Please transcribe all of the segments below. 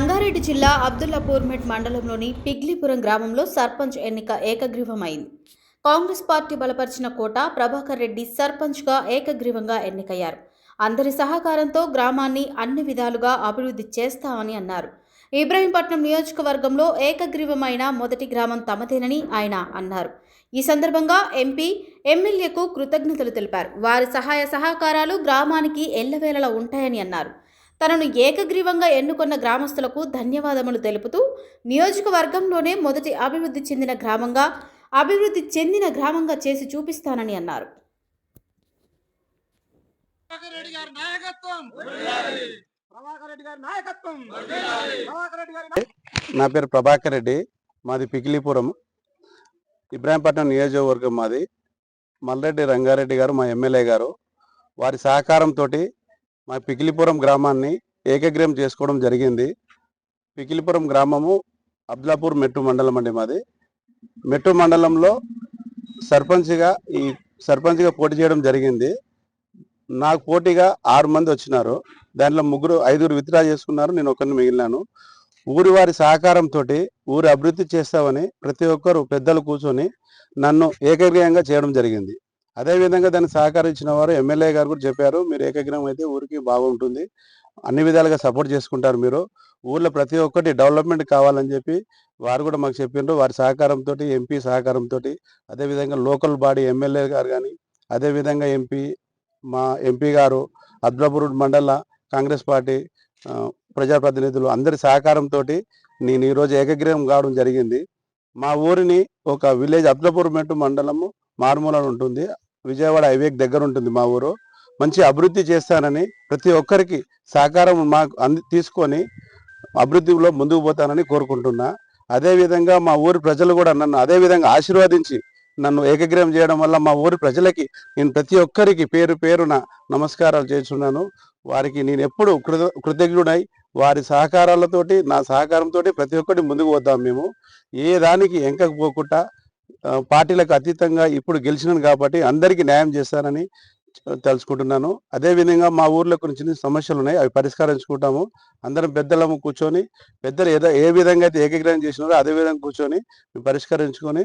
రంగారెడ్డి జిల్లా అబ్దుల్లాపూర్మెట్ మండలంలోని పిగ్లీపురం గ్రామంలో సర్పంచ్ ఎన్నిక ఏకగ్రీవమైంది. కాంగ్రెస్ పార్టీ బలపరిచిన కోట ప్రభాకర్ రెడ్డి సర్పంచ్గా ఏకగ్రీవంగా ఎన్నికయ్యారు. అందరి సహకారంతో గ్రామాన్ని అన్ని విధాలుగా అభివృద్ధి చేస్తామని అన్నారు. ఇబ్రహీంపట్నం నియోజకవర్గంలో ఏకగ్రీవమైన మొదటి గ్రామం తమదేనని ఆయన అన్నారు. ఈ సందర్భంగా ఎంపీ ఎమ్మెల్యేకు కృతజ్ఞతలు తెలిపారు. వారి సహాయ సహకారాలు గ్రామానికి ఎల్లవేళలా ఉంటాయని అన్నారు. తనను ఏకగ్రీవంగా ఎన్నుకున్న గ్రామస్తులకు ధన్యవాదములు తెలుపుతూ నియోజకవర్గంలోనే మొదటి అభివృద్ధి చెందిన గ్రామంగా అభివృద్ధి చెందిన గ్రామంగా చేసి చూపిస్తానని అన్నారు. ప్రభాకర్ రెడ్డి గారి నాయకత్వం! ప్రభాకర్ రెడ్డి గారి నాయకత్వం! ప్రభాకర్ రెడ్డి గారి నా పేరు ప్రభాకర్ రెడ్డి మాది పికిలీపురం. ఇబ్రాహీంపట్నం నియోజకవర్గం మాది. మల్రెడ్డి రంగారెడ్డి గారు మా ఎమ్మెల్యే గారు. వారి సహకారంతో మా పికిలిపురం గ్రామాన్ని ఏకగ్రహం చేసుకోవడం జరిగింది. పికిలిపురం గ్రామము అబ్దులాపూర్ మెట్టు మండలం అండి మాది. మెట్టు మండలంలో సర్పంచ్గా ఈ సర్పంచ్గా పోటీ చేయడం జరిగింది. నాకు పోటీగా ఆరు మంది వచ్చినారు. దాంట్లో ముగ్గురు ఐదుగురు విత్డ్రా చేసుకున్నారు. నేను ఒకరిని మిగిలినాను. ఊరి వారి సహకారంతో ఊరి అభివృద్ధి చేస్తామని ప్రతి ఒక్కరు పెద్దలు కూర్చొని నన్ను ఏకగ్రీయంగా చేయడం జరిగింది. అదేవిధంగా దాన్ని సహకరించిన వారు ఎమ్మెల్యే గారు కూడా చెప్పారు మీరు ఏకగ్రహం అయితే ఊరికి బాగుంటుంది. అన్ని విధాలుగా సపోర్ట్ చేసుకుంటారు మీరు. ఊర్లో ప్రతి ఒక్కటి డెవలప్మెంట్ కావాలని చెప్పి వారు కూడా మాకు చెప్పిండ్రు వారి సహకారంతో ఎంపీ సహకారంతో అదేవిధంగా లోకల్ బాడీ ఎమ్మెల్యే గారు కానీ అదేవిధంగా ఎంపీ మా ఎంపీ గారు అద్భుతపూర్ మండల కాంగ్రెస్ పార్టీ ప్రజాప్రతినిధులు అందరి సహకారంతో నేను ఈరోజు ఏకగ్రీవం కావడం జరిగింది. మా ఊరిని ఒక విలేజ్ అబ్దులాపూర్ మెట్టు మండలము మారుమూల ఉంటుంది. విజయవాడ హైవేకి దగ్గర ఉంటుంది మా ఊరు. మంచి అభివృద్ధి చేస్తానని ప్రతి ఒక్కరికి సహకారం మాకు అంది తీసుకొని అభివృద్ధిలో ముందుకు పోతానని కోరుకుంటున్నా. అదేవిధంగా మా ఊరి ప్రజలు కూడా నన్ను అదేవిధంగా ఆశీర్వదించి నన్ను ఏకగ్రహం చేయడం వల్ల మా ఊరి ప్రజలకి నేను ప్రతి ఒక్కరికి పేరు పేరున నమస్కారాలు చేస్తున్నాను. వారికి నేను ఎప్పుడు కృత కృతజ్ఞుడై వారి సహకారాలతోటి నా సహకారంతో ప్రతి ఒక్కటి ముందుకు పోతాం మేము. ఏ దానికి ఎంకకపోకుండా పార్టీలకు అతీతంగా ఇప్పుడు గెలిచినాను కాబట్టి అందరికీ న్యాయం చేస్తానని తెలుసుకుంటున్నాను అదేవిధంగా మా ఊర్లో కొన్ని చిన్న సమస్యలు ఉన్నాయి అవి పరిష్కరించుకుంటాము. అందరం పెద్దలము కూర్చొని పెద్దలు ఏదో ఏ విధంగా అయితే ఏకగ్రహం చేసినారో అదే విధంగా కూర్చొని మేము పరిష్కరించుకొని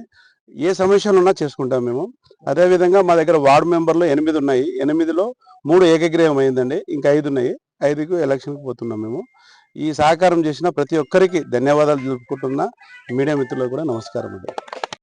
ఏ సమస్యలు ఉన్నా చేసుకుంటాం మేము. అదేవిధంగా మా దగ్గర వార్డు మెంబర్లు ఎనిమిది ఉన్నాయి. ఎనిమిదిలో మూడు ఏకగ్రీవం అయిందండి. ఇంకా ఐదు ఉన్నాయి. ఐదుకు ఎలక్షన్కి పోతున్నాం మేము. ఈ సహకారం చేసిన ప్రతి ఒక్కరికి ధన్యవాదాలు తెలుపుకుంటున్నా. మీడియా మిత్రులకు కూడా నమస్కారం అండి.